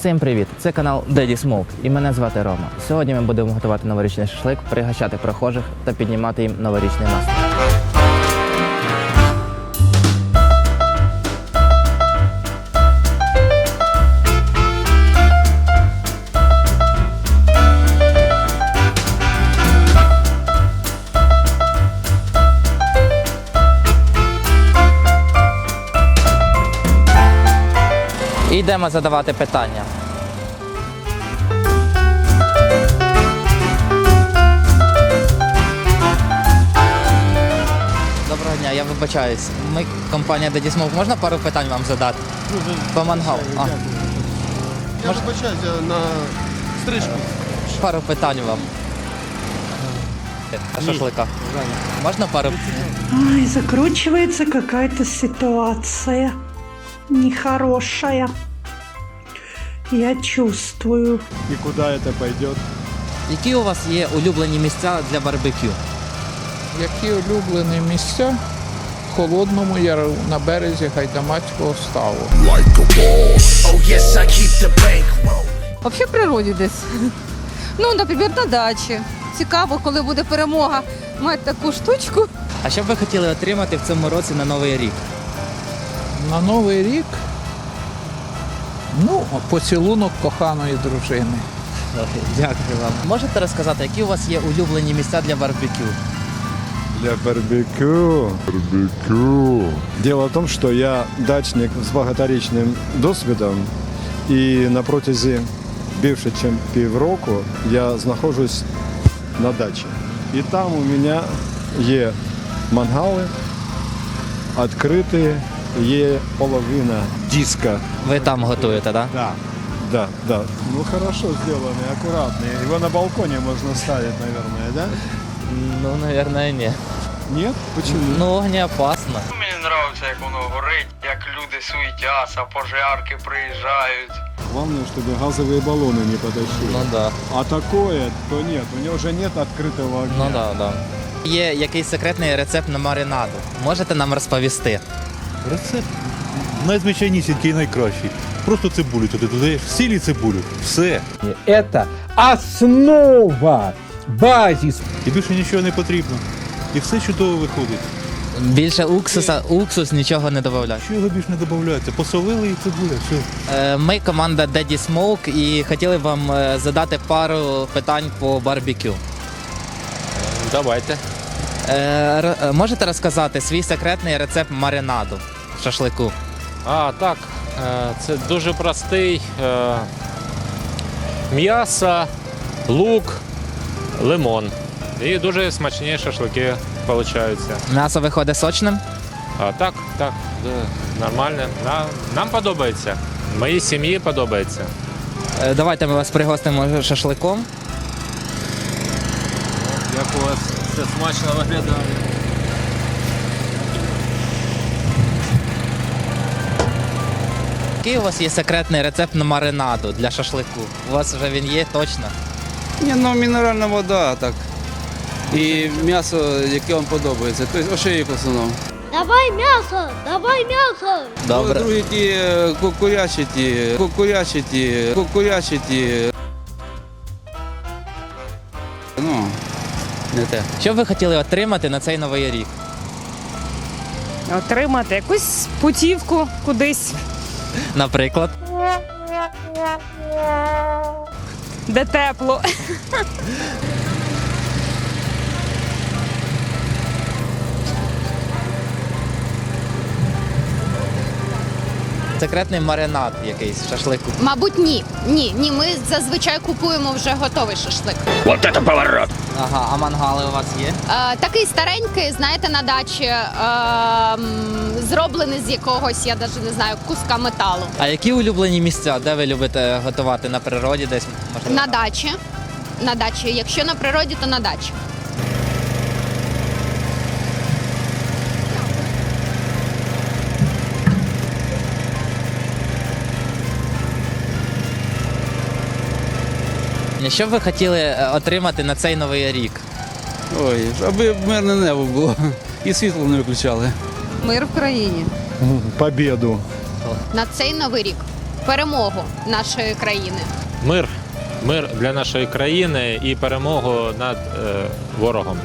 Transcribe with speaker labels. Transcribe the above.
Speaker 1: Всім привіт! Це канал Daddy Smoke і мене звати Рома. Сьогодні ми будемо готувати новорічний шашлик, пригощати прохожих та піднімати їм новорічний настрій. Йдемо задавати питання. Доброго дня, я вибачаюсь. Ми компанія Daddy Smoke. Можна пару питань вам задати? По мангалу. А,
Speaker 2: Я вибачаюся на стрижку.
Speaker 1: пару питань вам. А шашлика? Можна пару?
Speaker 3: Ай, закручивается какая-то ситуация нехорошая. Я чувствую.
Speaker 4: И куда это пойдет?
Speaker 1: Які у вас є улюблені місця для барбекю?
Speaker 5: Які улюблені місця? В Холодному Яру на березі Гайдамацького ставу.
Speaker 6: Взагалі в природі десь. Ну, наприклад, на дачі. Цікаво, коли буде перемога, мати таку штучку.
Speaker 1: А що б ви хотіли отримати в цьому році на Новий рік?
Speaker 5: На Новий рік. Ну, поцілунок коханої дружини.
Speaker 1: Дякую вам. Можете розказати, які у вас є улюблені місця для барбекю?
Speaker 4: Для барбекю. Барбекю. Дело в том, что я дачник з багаторічним досвідом, і на протязі більше, ніж півроку я знаходжусь на дачі. І там у мене є мангали, відкриті, є половина диска.
Speaker 1: Ви там готуєте, так?
Speaker 4: Да, да, да. Ну хорошо сделанный, аккуратный. Его на балконе можно ставить, наверное, да?
Speaker 1: Ну, наверное, ні.
Speaker 4: Нет? Почему?
Speaker 1: Ну, огні опасно.
Speaker 7: Мені подобається, як воно горить, як люди суетяться, пожарки приїжджають.
Speaker 4: Главное, чтобы газовые баллоны не подошли.
Speaker 1: Ну да.
Speaker 4: А такое, то нет. У него уже нет открытого огня.
Speaker 1: Ну да, да. Є якийсь секретний рецепт на маринаду. Можете нам розповісти?
Speaker 8: Рецепт найзвичайнісінький і найкращий. Просто цибулю туди додаєш, сіль і цибулю. Все.
Speaker 9: Это основа, базис.
Speaker 8: І більше нічого не потрібно. І все чудово виходить.
Speaker 1: Більше уксуса, уксус нічого не додавляю.
Speaker 8: Що його більше не додається? Посолили і цибуля. Все.
Speaker 1: Е, Ми команда Daddy Smoke і хотіли вам е, задати пару питань по барбекю.
Speaker 10: Давайте.
Speaker 1: Е, е, Можете розказати свій секретний рецепт маринаду шашлику?
Speaker 10: А, так. е, Це дуже простий. е, М'ясо, лук, лимон. І дуже смачні шашлики получаються.
Speaker 1: М'ясо виходить сочним?
Speaker 10: А так, так, да, нормально. На- Нам подобається. Моїй сім'ї подобається.
Speaker 1: Е, Давайте ми вас пригостимо шашликом.
Speaker 10: Як у вас все смачно виглядає.
Speaker 1: Який у вас є секретний рецепт на маринаду для шашлику? У вас вже він є точно?
Speaker 11: Ні, ну мінеральна вода так. І м'ясо, яке вам подобається. Тобто ошейок в основному.
Speaker 12: Давай м'ясо, давай м'ясо.
Speaker 1: Добре.
Speaker 11: Другі ті е, ку- курячі ті, ку- курячі ті, ку- курячі ті. Те.
Speaker 1: Що б ви хотіли отримати на цей новий рік?
Speaker 6: Отримати якусь путівку кудись,
Speaker 1: Наприклад,
Speaker 6: де тепло.
Speaker 1: Секретний маринад якийсь шашлику.
Speaker 12: Мабуть, ні. Ні, ні, ми зазвичай купуємо вже готовий шашлик.
Speaker 1: Ага, а мангали у вас є?
Speaker 12: Е, такий старенький, знаєте, на дачі, е, зроблений з якогось, я навіть не знаю, куска металу.
Speaker 1: А які улюблені місця, де ви любите готувати на природі десь? Можливо?
Speaker 12: На дачі. На дачі. Якщо на природі, то на дачі.
Speaker 1: Що б ви хотіли е, отримати на цей новий рік?
Speaker 11: Ой, аби мирне небо було. І світло не виключали.
Speaker 6: Мир в країні.
Speaker 4: Побіду.
Speaker 12: На цей новий рік. перемогу нашої країни?
Speaker 10: Мир. Мир для нашої країни і перемогу над е, ворогом.